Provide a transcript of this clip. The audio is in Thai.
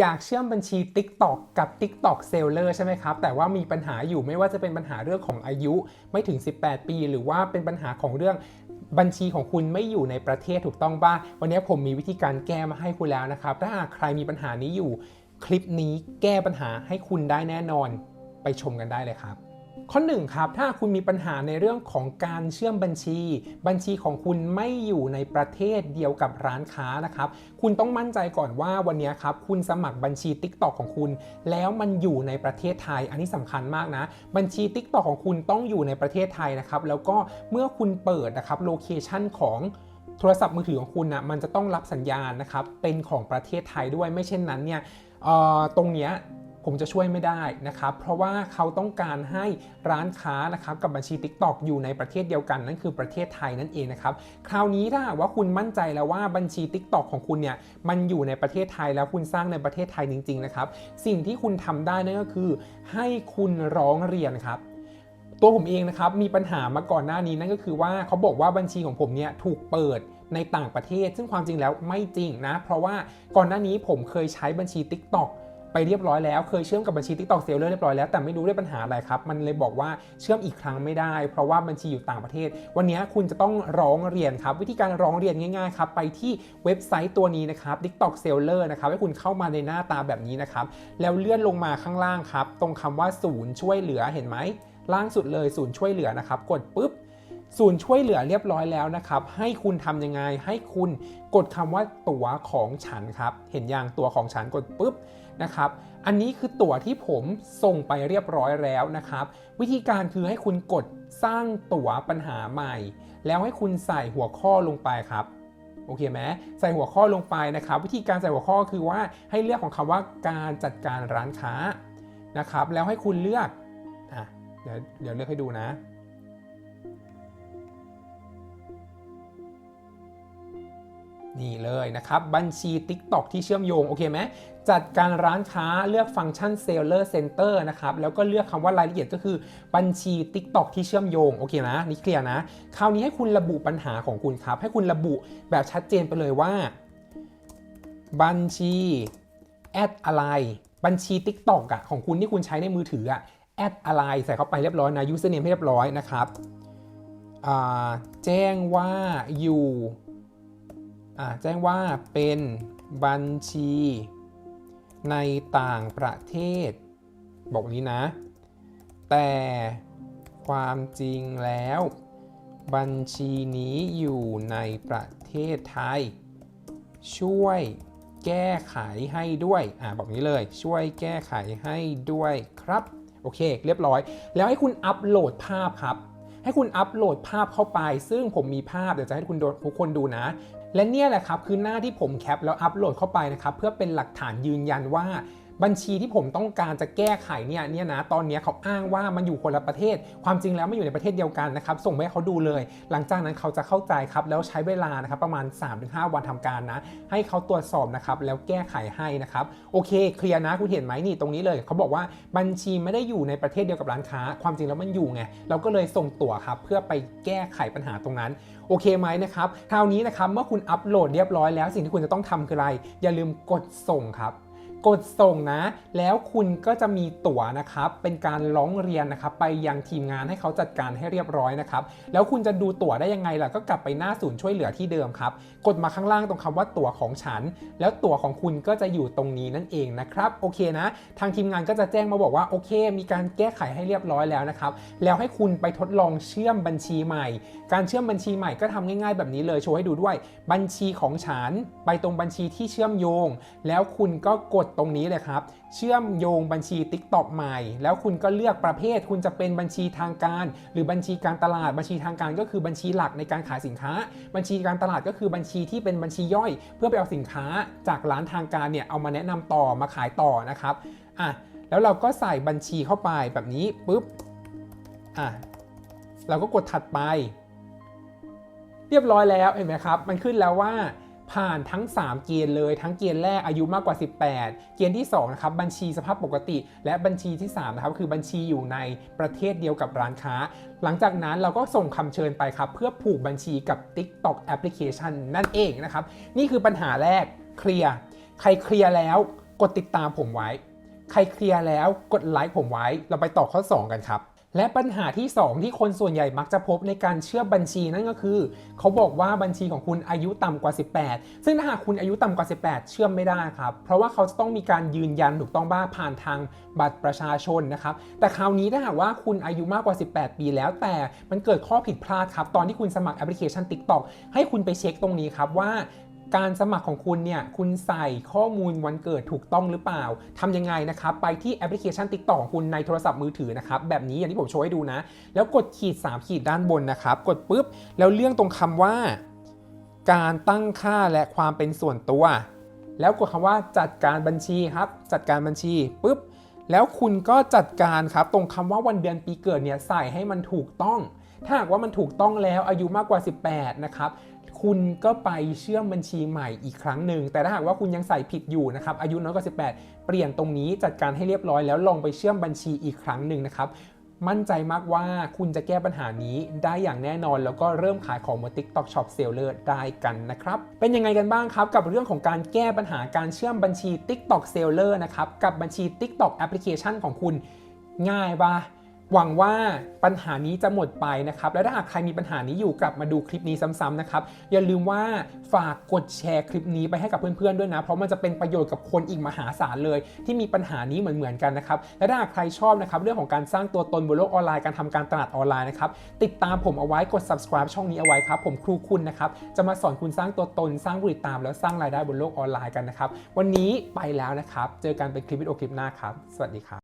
อยากเชื่อมบัญชี TikTok กับ TikTok Seller ใช่ไหมครับ แต่ว่ามีปัญหาอยู่ไม่ว่าจะเป็นปัญหาเรื่องของอายุไม่ถึง 18 ปี หรือว่าเป็นปัญหาของเรื่องบัญชีของคุณไม่อยู่ในประเทศถูกต้องป่ะ วันนี้ผมมีวิธีการแก้มาให้คุณแล้วนะครับ ถ้าหากใครมีปัญหานี้อยู่ คลิปนี้แก้ปัญหาให้คุณได้แน่นอน ไปชมกันได้เลยครับ ข้อหนึ่งครับถ้าคุณมีปัญหาในเรื่องของการเชื่อมบัญชี บัญชีของคุณไม่อยู่ในประเทศเดียวกับร้านค้านะครับ คุณต้องมั่นใจก่อนว่าวันนี้ครับคุณสมัครบัญชี TikTok ของคุณ แล้วมันอยู่ในประเทศไทย อันนี้สำคัญมากนะ บัญชี TikTok ของคุณต้องอยู่ในประเทศไทยนะครับ แล้วก็เมื่อคุณเปิดนะครับโลเคชันของโทรศัพท์มือถือของคุณนะมันจะต้องรับสัญญาณนะครับเป็นของประเทศไทยด้วยไม่เช่นนั้นเนี่ยตรงเนี้ย ผมจะช่วยไม่ได้นะครับเพราะว่าเขาต้องการให้ร้านค้านะครับกับบัญชี TikTok อยู่ในประเทศเดียวกันนั่นคือประเทศไทยนั่นเองนะครับคราวนี้ถ้าว่าคุณมั่นใจแล้วว่าบัญชี TikTok ของคุณเนี่ยมันอยู่ในประเทศไทยแล้วคุณสร้างในประเทศไทยจริงๆนะครับสิ่งที่คุณทำได้นั่นก็คือ ให้คุณร้องเรียนครับตัวผมเองนะครับมีปัญหามาก่อนหน้านี้นั่นก็คือว่าเขาบอกว่าบัญชีของผมเนี่ยถูกเปิดในต่างประเทศ ซึ่งความจริงแล้วไม่จริงนะ เพราะว่าก่อนหน้านี้ผมเคยใช้บัญชี TikTok ไปเรียบร้อยแล้วเคยเชื่อมกับบัญชี TikTok Seller เรียบร้อยแล้วแต่ไม่รู้ได้ปัญหาอะไรครับ มันเลยบอกว่าเชื่อมอีกครั้งไม่ได้ เพราะว่าบัญชีอยู่ต่างประเทศ วันนี้คุณจะต้องร้องเรียนครับวิธีการร้องเรียนง่ายๆครับไปที่เว็บไซต์ตัวนี้นะครับ TikTok Seller นะครับให้คุณเข้ามาในหน้าตาแบบนี้นะครับแล้วเลื่อนลงมาข้างล่างครับตรงคำว่าศูนย์ช่วยเหลือเห็นไหมล่างสุดเลยศูนย์ช่วยเหลือนะครับกดปุ๊บ ศูนย์ช่วยเหลือเรียบร้อยแล้วนะครับ ให้คุณทำยังไง ให้คุณกดคำว่าตั๋วของฉันครับ เห็นอย่างตั๋วของฉันกดปุ๊บนะครับ อันนี้คือตั๋วที่ผมส่งไปเรียบร้อยแล้วนะครับ วิธีการคือให้คุณกดสร้างตั๋วปัญหาใหม่ แล้วให้คุณใส่หัวข้อลงไปครับโอเคไหมใส่หัวข้อลงไปนะครับ วิธีการใส่หัวข้อคือว่าให้เลือกของคำว่าการจัดการร้านค้านะครับ แล้วให้คุณเลือกอะเดี๋ยวเดี๋ยวเลือกให้ดูนะ นี่เลยนะครับ บัญชี TikTok ที่เชื่อมโยง โอเคไหมจัดการร้านค้าเลือกฟังก์ชัน Seller Center นะครับ แล้วก็เลือกคำว่ารายละเอียดก็คือบัญชี TikTok ที่เชื่อมโยง โอเคนะนี่เคลียร์นะ คราวนี้ให้คุณระบุปัญหาของคุณครับ ให้คุณระบุแบบชัดเจนไปเลยว่า บัญชีแอดอะไร บัญชี TikTok อะของคุณที่คุณใช้ในมือถืออะแอดอะไรใส่เข้าไปเรียบร้อยนะ username ให้เรียบร้อยนะครับแจ้งว่าอยู่ แจ้งว่าเป็นบัญชีในต่างประเทศ บอกนี้นะ แต่ความจริงแล้ว บัญชีนี้อยู่ในประเทศไทย ช่วยแก้ไขให้ด้วยอ่าบอกนี้เลย ช่วยแก้ไขให้ด้วยครับ โอเค เรียบร้อย แล้วให้คุณอัปโหลดภาพครับ ให้คุณอัปโหลดภาพเข้าไป ซึ่งผมมีภาพ เดี๋ยวจะให้คุณทุกคนดูนะ และเนี่ยแหละครับคือหน้าที่ผมแคปแล้วอัปโหลดเข้าไปนะครับเพื่อเป็นหลักฐานยืนยันว่า บัญชีที่ผมต้องการจะแก้ไขเนี่ยเนี่ยนะตอนนี้เขาอ้างว่ามันอยู่คนละประเทศ ความจริงแล้วไม่อยู่ในประเทศเดียวกันนะครับส่งไปให้เขาดูเลย หลังจากนั้นเขาจะเข้าใจครับแล้วใช้เวลานะครับประมาณ 3-5 วันทำการนะ ให้เขาตรวจสอบนะครับแล้วแก้ไขให้นะครับโอเคเคลียร์นะคุณเห็นไหมนี่ตรงนี้เลยเขาบอกว่าบัญชีไม่ได้อยู่ในประเทศเดียวกับร้านค้า ความจริงแล้วมันอยู่ไงเราก็เลยส่งตั๋วครับเพื่อไปแก้ไขปัญหาตรงนั้นโอเคไหมนะครับคราวนี้นะครับเมื่อคุณอัปโหลดเรียบร้อยแล้วสิ่งที่คุณจะต้องทำคืออะไร อย่าลืมกดส่งครับ กดส่งนะ แล้วคุณก็จะมีตั๋วนะครับ เป็นการร้องเรียนนะครับไปยังทีมงานให้เขาจัดการให้เรียบร้อยนะครับ แล้วคุณจะดูตั๋วได้ยังไงล่ะ ก็กลับไปหน้าศูนย์ช่วยเหลือที่เดิมครับ กดมาข้างล่างตรงคำว่าตั๋วของฉัน แล้วตั๋วของคุณก็จะอยู่ตรงนี้นั่นเองนะครับ โอเคนะ ทางทีมงานก็จะแจ้งมาบอกว่าโอเค มีการแก้ไขให้เรียบร้อยแล้วนะครับ แล้วให้คุณไปทดลองเชื่อมบัญชีใหม่ การเชื่อมบัญชีใหม่ก็ทำง่ายๆ แบบนี้เลย โชว์ให้ดูด้วย บัญชีของฉันไปตรงบัญชีที่เชื่อมโยง แล้วคุณก็กดตรงนี้เลยครับ เชื่อมโยงบัญชี TikTok ใหม่ แล้วคุณก็เลือกประเภท คุณจะเป็นบัญชีทางการ หรือบัญชีการตลาด บัญชีทางการก็คือบัญชีหลักในการขายสินค้า บัญชีการตลาดก็คือบัญชีที่เป็นบัญชีย่อย เพื่อไปเอาสินค้าจากร้านทางการเนี่ยเอามาแนะนำต่อมาขายต่อนะครับอะแล้วเราก็ใส่บัญชีเข้าไปแบบนี้ปุ๊บอะเราก็กดถัดไป เรียบร้อยแล้วเห็นไหมครับ มันขึ้นแล้วว่า ผ่านทั้ง 3 เกณฑ์เลยทั้งเกณฑ์แรกอายุมากกว่า 18 เกณฑ์ที่2นะครับบัญชีสภาพปกติ และบัญชีที่3นะครับคือบัญชีอยู่ในประเทศเดียวกับร้านค้า หลังจากนั้นเราก็ส่งคำเชิญไปครับ เพื่อผูกบัญชีกับ TikTok Application นั่นเองนะครับ นี่คือปัญหาแรกเคลียร์ใครเคลียร์แล้วกดติดตามผมไว้ ใครเคลียร์แล้วกดไลค์ผมไว้ เราไปต่อข้อ 2 กันครับ และปัญหาที่ 2 ที่คนส่วนใหญ่มักจะพบในการเชื่อบัญชีนั่นก็คือ เขาบอกว่าบัญชีของคุณอายุต่ำกว่า 18 ซึ่งถ้าหากคุณอายุต่ำกว่า 18 เชื่อมไม่ได้ครับ เพราะว่าเขาจะต้องมีการยืนยันถูกต้องบ้าผ่านทางบัตรประชาชนนะครับแต่คราวนี้ถ้าหากว่าคุณอายุมากกว่า 18 ปีแล้ว แต่มันเกิดข้อผิดพลาดครับตอนที่คุณสมัครแอปพลิเคชัน TikTok ให้คุณไปเช็คตรงนี้ครับว่า การสมัครของคุณเนี่ยคุณใส่ข้อมูลวันเกิดถูกต้องหรือเปล่าทำยังไงนะครับไปที่แอปพลิเคชัน TikTok ของคุณในโทรศัพท์มือถือนะครับแบบนี้อย่างที่ผมโชว์ให้ดูนะ แล้วกดขีด 3 ขีดด้านบนนะครับ กดปุ๊บ แล้วเลื่อนตรงคำว่า การตั้งค่าและความเป็นส่วนตัว แล้วกดคำว่าจัดการบัญชีครับ จัดการบัญชีปุ๊บแล้วคุณก็จัดการครับ ตรงคำว่าวันเดือนปีเกิดเนี่ยใส่ให้มันถูกต้อง ถ้าหากว่ามันถูกต้องแล้วอายุมากกว่า 18 นะครับ คุณก็ไปเชื่อมบัญชีใหม่อีกครั้งหนึ่ง แต่ถ้าหากว่าคุณยังใส่ผิดอยู่นะครับ อายุน้อยกว่า 18 เปลี่ยนตรงนี้จัดการให้เรียบร้อยแล้วลองไปเชื่อมบัญชีอีกครั้งหนึ่งนะครับ มั่นใจมากว่าคุณจะแก้ปัญหานี้ได้อย่างแน่นอน แล้วก็เริ่มขายของบน TikTok Shop Seller ได้กันนะครับ เป็นยังไงกันบ้างครับ กับเรื่องของการแก้ปัญหาการเชื่อมบัญชี TikTok Seller นะครับกับบัญชี TikTok Application ของคุณง่ายปะ หวังว่าปัญหานี้จะหมดไปนะครับ และถ้าหากใครมีปัญหานี้อยู่กลับมาดูคลิปนี้ซ้ำๆนะครับ อย่าลืมว่าฝากกดแชร์คลิปนี้ไปให้กับเพื่อนๆด้วยนะ เพราะมันจะเป็นประโยชน์กับคนอีกมหาศาลเลย ที่มีปัญหานี้เหมือนๆกันนะครับ และถ้าหากใครชอบนะครับเรื่องของการสร้างตัวตนบนโลกออนไลน์การทำการตลาดออนไลน์นะครับติดตามผมเอาไว้กด subscribe ช่องนี้เอาไว้ครับผมครูคุณนะครับจะมาสอนคุณสร้างตัวตน สร้างผู้ติตาม แล้วสร้างรายได้บนโลกออนไลน์กันนะครับวันนี้ไปแล้วนะครับเจอกันเป็นคลิปวิดีโอคลิปหน้าครับสวัสดีครับ